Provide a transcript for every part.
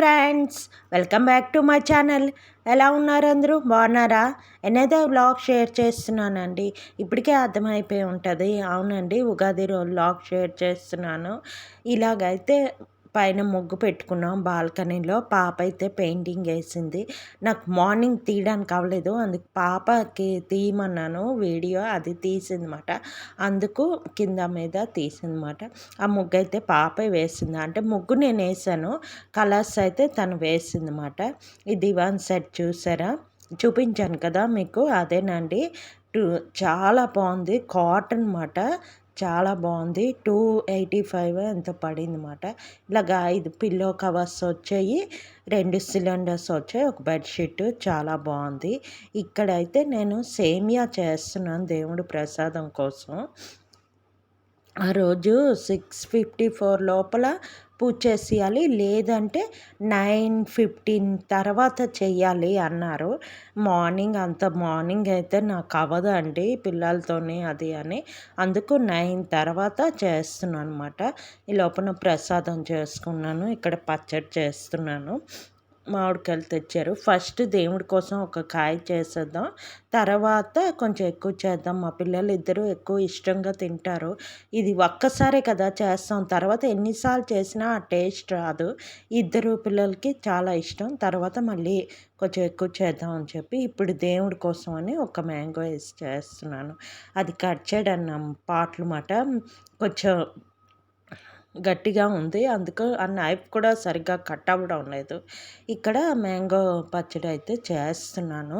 Friends welcome back to my channel. ఎలా ఉన్నారు అందరూ? బాగున్నారా? ఎన్నైతే వ్లాగ్ షేర్ చేస్తున్నానండి. ఇప్పటికే అర్థమైపోయి ఉంటుంది. అవునండి ఉగాది రోజు వ్లాగ్ షేర్ చేస్తున్నాను. ఇలాగైతే పైన ముగ్గు పెట్టుకున్నాం బాల్కనీలో. పాప అయితే పెయింటింగ్ వేసింది. నాకు మార్నింగ్ తీయడానికి అవ్వలేదు. అందుకు పాపకి తీయమన్నాను. వీడియో అది తీసిందన్నమాట అందుకు కింద మీద తీసిందన్నమాట ఆ ముగ్గు అయితే పాపే వేసింది. అంటే ముగ్గు నేను వేసాను. కలర్స్ అయితే తను వేసిందన్నమాట ఈ దివాన్ సెట్ చూసారా? చూపించాను కదా మీకు. అదేనండి. చాలా బాగుంది. కాటన్ మాట చాలా బాగుంది. టూ ఎయిటీ ఫైవ్ ఎంత పడింది అనమాట ఇలాగ ఐదు పిల్లో కవర్స్ వచ్చాయి రెండు సిలిండర్స్ వచ్చాయి ఒక బెడ్షీట్ చాలా బాగుంది. ఇక్కడైతే నేను సేమియా చేస్తున్నాను దేవుడు ప్రసాదం కోసం. ఆ రోజు సిక్స్ ఫిఫ్టీ ఫోర్ లోపల పూజ చేసేయాలి. లేదంటే నైన్ ఫిఫ్టీన్ తర్వాత చెయ్యాలి అన్నారు. మార్నింగ్ అంత మార్నింగ్ అయితే నాకు అవ్వదండి పిల్లలతోనే అది అని. అందుకు నైన్ తర్వాత చేస్తున్నాను అనమాట ఈ లోపల ప్రసాదం చేసుకున్నాను. ఇక్కడ పచ్చడి చేస్తున్నాను. మామిడికాయలు తెచ్చారు. ఫస్ట్ దేవుడి కోసం ఒక కాయ చేసేద్దాం. తర్వాత కొంచెం ఎక్కువ చేద్దాం. మా పిల్లలు ఇద్దరు ఎక్కువ ఇష్టంగా తింటారు. ఇది ఒక్కసారే కదా చేస్తాం. తర్వాత ఎన్నిసార్లు చేసినా ఆ టేస్ట్ రాదు. ఇద్దరు పిల్లలకి చాలా ఇష్టం. తర్వాత మళ్ళీ కొంచెం ఎక్కువ చేద్దాం అని చెప్పి ఇప్పుడు దేవుడి కోసం అని ఒక మ్యాంగో వేసి చేస్తున్నాను. అది కట్ చేయడం పాటలు మాట. కొంచెం గట్టిగా ఉంది. అందుకు ఆ నైఫ్ కూడా సరిగ్గా కట్ అవ్వడం లేదు. ఇక్కడ మ్యాంగో పచ్చడి అయితే చేస్తున్నాను.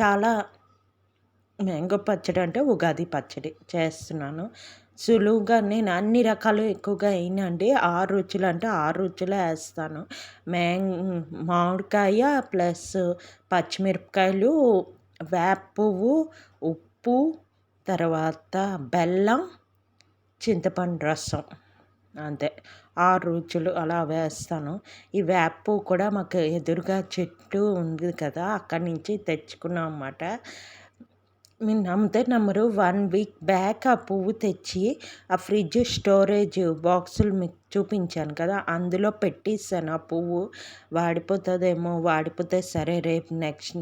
చాలా మ్యాంగో పచ్చడి అంటే ఉగాది పచ్చడి చేస్తున్నాను. సులువుగా నేను అన్ని రకాలు ఎక్కువగా వేయనండి. ఆరు రుచులు అంటే ఆరు రుచులు వేస్తాను. మ్యాంగ్ మామిడికాయ ప్లస్ పచ్చిమిరపకాయలు వేప పువ్వు ఉప్పు తర్వాత బెల్లం చింతపండు రసం. అంతే. ఆరు రుచులు అలా వేస్తాను. ఈ వేప కూడా మాకు ఎదురుగా చెట్టు ఉంది కదా అక్కడి నుంచి తెచ్చుకున్నాం అన్నమాట. మీరు నమ్మితే నమ్మరు. వన్ వీక్ బ్యాక్ ఆ పువ్వు తెచ్చి ఆ ఫ్రిడ్జ్ స్టోరేజ్ బాక్సులు మీకు చూపించాను కదా అందులో పెట్టిస్తాను. ఆ పువ్వు వాడిపోతుందేమో వాడిపోతే సరే రేపు నెక్స్ట్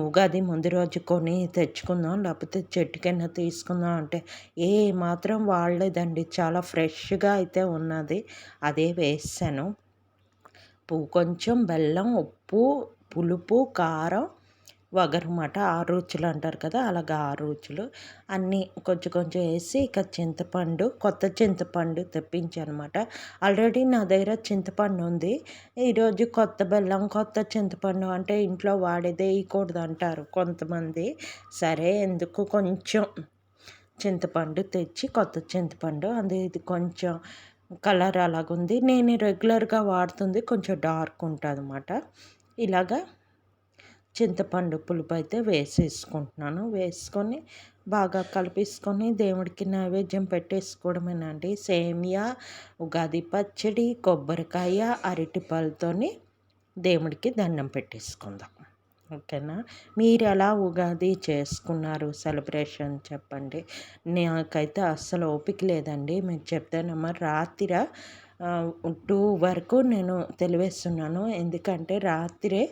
ఉగాది ముందు రోజు కొని తెచ్చుకుందాం లేకపోతే చెట్టుకైనా తీసుకుందాం అంటే ఏ మాత్రం వాడలేదండి. చాలా ఫ్రెష్గా అయితే ఉన్నది. అదే వేసాను పువ్వు కొంచెం బెల్లం ఉప్పు పులుపు కారం వగరమాట ఆరు రుచులు అంటారు కదా అలాగా ఆరు రుచులు అన్నీ కొంచెం కొంచెం వేసి ఇక చింతపండు కొత్త చింతపండు తెప్పించనమాట. ఆల్రెడీ నా దగ్గర చింతపండు ఉంది. ఈరోజు కొత్త బెల్లం కొత్త చింతపండు అంటే ఇంట్లో వాడేదే వేయకూడదు అంటారు కొంతమంది. సరే ఎందుకు కొంచెం చింతపండు తెచ్చి కొత్త చింతపండు అది ఇది కొంచెం కలర్ అలాగుంది. నేను రెగ్యులర్గా వాడుతుంది కొంచెం డార్క్ ఉంటుంది అన్నమాట ఇలాగా చింతపండు పులుపు అయితే వేసేసుకుంటున్నాను. వేసుకొని బాగా కలిపేసుకొని దేవుడికి నైవేద్యం పెట్టేసుకోవడమేనండి సేమియా ఉగాది పచ్చడి కొబ్బరికాయ అరటిపళ్ళతోని దేవుడికి దండం పెట్టేసుకుందాం. ఓకేనా? మీరు ఎలా ఉగాది చేసుకున్నారు? సెలబ్రేషన్ చెప్పండి. నాకైతే అస్సలు ఓపిక లేదండి. మేము చెప్తే నమ్మ రాత్రి టూ వరకు నేను తెలివేస్తున్నాను. ఎందుకంటే రాత్రే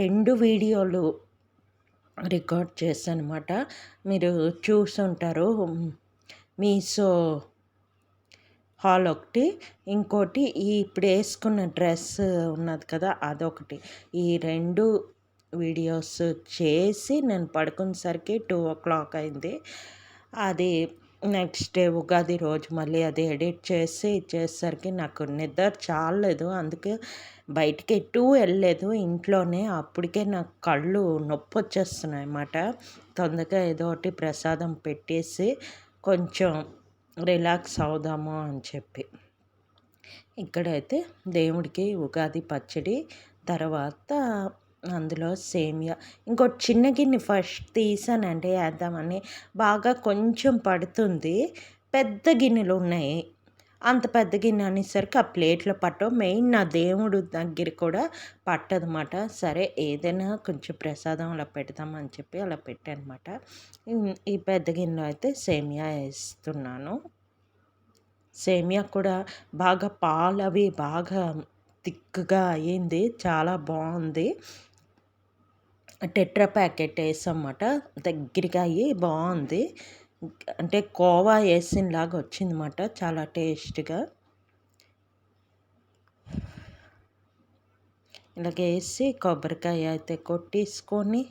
రెండు వీడియోలు రికార్డ్ చేశానమాట. మీరు చూసుంటారు. మీషో హాల్ ఒకటి ఇంకోటి ఈ ఇప్పుడు వేసుకున్న డ్రెస్ ఉన్నది కదా అదొకటి. ఈ రెండు వీడియోస్ చేసి నేను పడుకునేసరికి టూ ఓ క్లాక్ అయింది. అది నెక్స్ట్ డే ఉగాది రోజు మళ్ళీ అది ఎడిట్ చేసి ఇచ్చేసరికి నాకు నిద్ర చాలలేదు. అందుకే బయటికి ఎటు వెళ్ళలేదు. ఇంట్లోనే అప్పటికే నాకు కళ్ళు నొప్పి వచ్చేస్తున్నాయి అన్నమాట. తొందరగా ఏదో ఒకటి ప్రసాదం పెట్టేసి కొంచెం రిలాక్స్ అవుదాము అని చెప్పి. ఇక్కడైతే దేవుడికి ఉగాది పచ్చడి తర్వాత అందులో సేమియా ఇంకోటి చిన్న గిన్నె ఫస్ట్ తీసానండి వేద్దామని బాగా కొంచెం పడుతుంది. పెద్ద గిన్నెలు ఉన్నాయి. అంత పెద్ద గిన్నె అనేసరికి ఆ ప్లేట్లో పట్టవు. మెయిన్ నా దేవుడు దగ్గర కూడా పట్టదన్నమాట. సరే ఏదైనా కొంచెం ప్రసాదం అలా పెడదామని చెప్పి అలా పెట్టానమాట ఈ పెద్ద గిన్నెలో అయితే సేమియా వేస్తున్నాను. సేమియా కూడా బాగా పాలు అవి బాగా తిక్కుగా అయ్యింది చాలా బాగుంది. టెట్రా ప్యాకెట్ వేసామన్నమాట. దగ్గరగా అయ్యి బాగుంది. అంటే కోవా వేసినలాగా వచ్చిందన్నమాట. చాలా టేస్ట్గా. ఇలాగ వేసి కొబ్బరికాయ అయితే కొట్టేసుకొని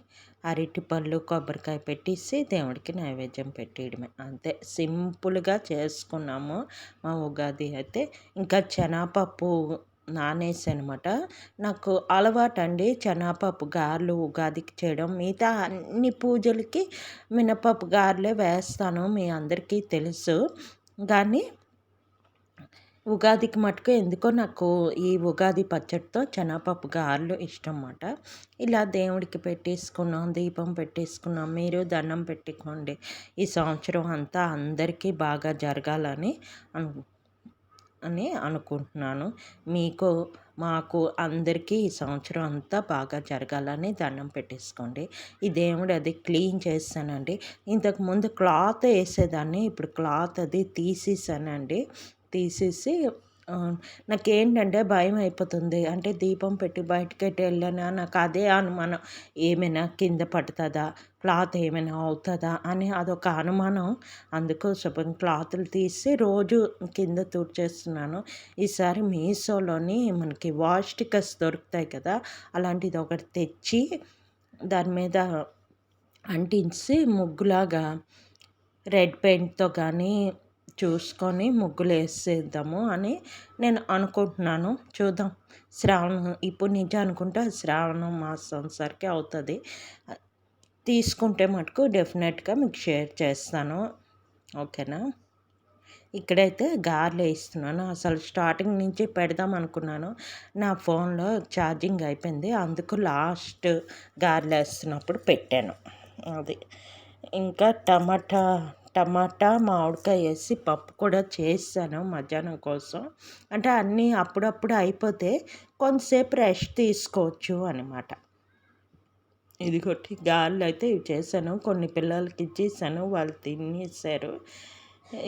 అరటిపళ్ళు కొబ్బరికాయ పెట్టేసి దేవుడికి నైవేద్యం పెట్టేయడమే. అంతే. సింపుల్గా చేసుకున్నాము మా ఉగాది అయితే. ఇంకా శనగపప్పు నానేసి అనమాట నాకు అలవాటు అండి శనగపప్పు గారెలు ఉగాదికి చేయడం. మిగతా అన్ని పూజలకి మినపప్పు గారెలే వేస్తాను మీ అందరికీ తెలుసు. కానీ ఉగాదికి మటుకు ఎందుకో నాకు ఈ ఉగాది పచ్చడితో శనగపప్పు గారెలు ఇష్టం అన్నమాట ఇలా దేవుడికి పెట్టేసుకున్నాం దీపం పెట్టేసుకున్నాం. మీరు దండం పెట్టుకోండి. ఈ సంవత్సరం అంతా అందరికీ బాగా జరగాలని అను అని అనుకుంటున్నాను. మీకు మాకు అందరికీ ఈ సంవత్సరం అంతా బాగా జరగాలని దండం పెట్టేసుకోండి. ఈ దేవుడు అది క్లీన్ చేస్తానండి. ఇంతకుముందు క్లాత్ వేసేదాన్ని ఇప్పుడు క్లాత్ అది తీసేసానండి. తీసేసి నాకేంటంటే భయం అయిపోతుంది అంటే దీపం పెట్టి బయటకెట్టి వెళ్ళినా? నాకు అదే అనుమానం. ఏమైనా కింద పడుతుందా? క్లాత్ ఏమైనా అవుతుందా? అని అదొక అనుమానం. అందుకోసం క్లాతులు తీసి రోజు కింద తుడిచేస్తున్నాను. ఈసారి మీషోలోని మనకి వాష్ స్టిక్కర్స్ దొరుకుతాయి కదా? అలాంటిది ఒకటి తెచ్చి దాని మీద అంటించి ముగ్గులాగా రెడ్ పెయింట్తో కానీ చూసుకొని ముగ్గులు వేసేద్దాము అని నేను అనుకుంటున్నాను. చూద్దాం. శ్రావణం ఇప్పుడు నుంచి అనుకుంటే శ్రావణం మాసం సరికి అవుతుంది. తీసుకుంటే మటుకు డెఫినెట్గా మీకు షేర్ చేస్తాను. ఓకేనా? ఇక్కడైతే గార్లు వేస్తున్నాను. అసలు స్టార్టింగ్ నుంచి పెడదాం అనుకున్నాను. నా ఫోన్లో ఛార్జింగ్ అయిపోయింది. అందుకు లాస్ట్ గార్లు వేస్తున్నప్పుడు పెట్టాను. అది. ఇంకా టమాటా టమాటా మామిడికాయ వేసి పప్పు కూడా చేసాను మధ్యాహ్నం కోసం. అంటే అన్నీ అప్పుడప్పుడు అయిపోతే కొంతసేపు రెస్ట్ తీసుకోవచ్చు అనమాట ఇది కొట్టి గాల్లో అయితే ఇవి చేశాను. కొన్ని పిల్లలకి ఇచ్చేసాను. వాళ్ళు తినేసారు.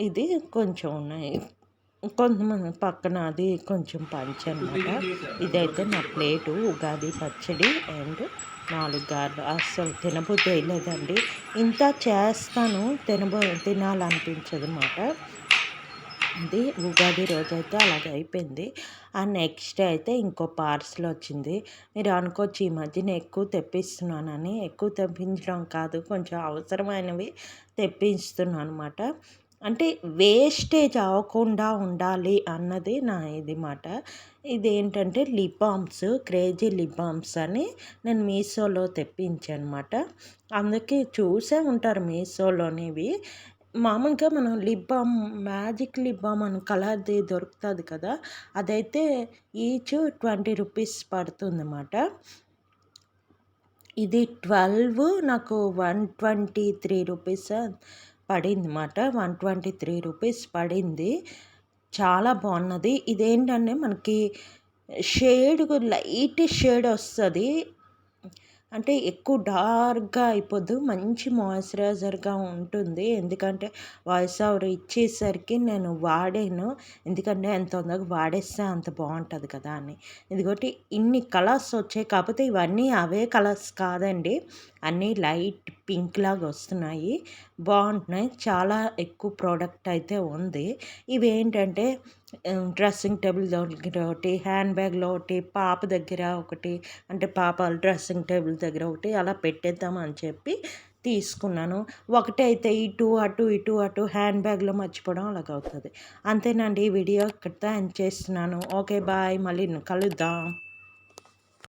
ఇది కొంచెం ఉన్నాయి. కొంతమంది పక్కన అది కొంచెం పంచి అనమాట ఇదైతే నా ప్లేటు ఉగాది పచ్చడి అండ్ నాలుగు గారెలు. అస్సలు తినబుద్ధి వేయలేదండి ఇంత చేస్తాను తినబో తినాలనిపించదు అనమాట ఇది ఉగాది రోజైతే అలాగే అయిపోయింది. ఆ నెక్స్ట్ అయితే ఇంకో పార్సల్ వచ్చింది. మీరు అనుకోవచ్చు ఈ మధ్యన ఎక్కువ తెప్పిస్తున్నానని. ఎక్కువ తెప్పించడం కాదు కొంచెం అవసరమైనవి తెప్పిస్తున్నాను అనమాట అంటే వేస్టేజ్ అవ్వకుండా ఉండాలి అన్నది నా ఇది మాట. ఇదేంటంటే lip balms crazy lip balms అని నేను మీషోలో తెప్పించాను అనమాట అందుకే చూసే ఉంటారు మీషోలోనివి. మామూలుగా మనం lip balm magic lip balm అని కలర్ది దొరుకుతుంది కదా అదైతే ఈచ్ ట్వంటీ రూపీస్ పడుతుంది అన్నమాట ఇది ట్వెల్వ్ నాకు వన్ ట్వంటీ త్రీ రూపీస్ పడింది అన్నమాట. వన్ ట్వంటీ త్రీ రూపీస్ పడింది. చాలా బాగున్నది. ఇదేంటంటే మనకి షేడ్ లైట్ షేడ్ వస్తుంది. అంటే ఎక్కువ డార్క్గా అయిపోద్దు. మంచి మాయిశ్చరైజర్గా ఉంటుంది. ఎందుకంటే వాయిస్ ఓవర్ ఇచ్చేసరికి నేను వాడాను. ఎందుకంటే ఎంత తొందరగా వాడేస్తే అంత బాగుంటుంది కదా అని. ఎందుకంటే ఇన్ని కలర్స్ వచ్చాయి. కాకపోతే ఇవన్నీ అవే కలర్స్ కాదండి. అన్నీ లైట్ పింక్ లాగా వస్తున్నాయి. బాగుంటున్నాయి. చాలా ఎక్కువ ప్రోడక్ట్ అయితే ఉంది. ఇవి ఏంటంటే డ్రెస్సింగ్ టేబుల్ దగ్గర ఒకటి హ్యాండ్ బ్యాగ్లో ఒకటి పాప దగ్గర ఒకటి అంటే పాప డ్రెస్సింగ్ టేబుల్ దగ్గర ఒకటి అలా పెట్టేద్దామని చెప్పి తీసుకున్నాను. ఒకటి అయితే ఇటు అటు ఇటు అటు హ్యాండ్ బ్యాగ్లో మర్చిపోవడం అలాగవుతుంది. అంతేనండి ఈ వీడియో. ఇక్కడితో ఎండ్ చేస్తున్నాను. Okay bye. మళ్ళీ కలుద్దాం.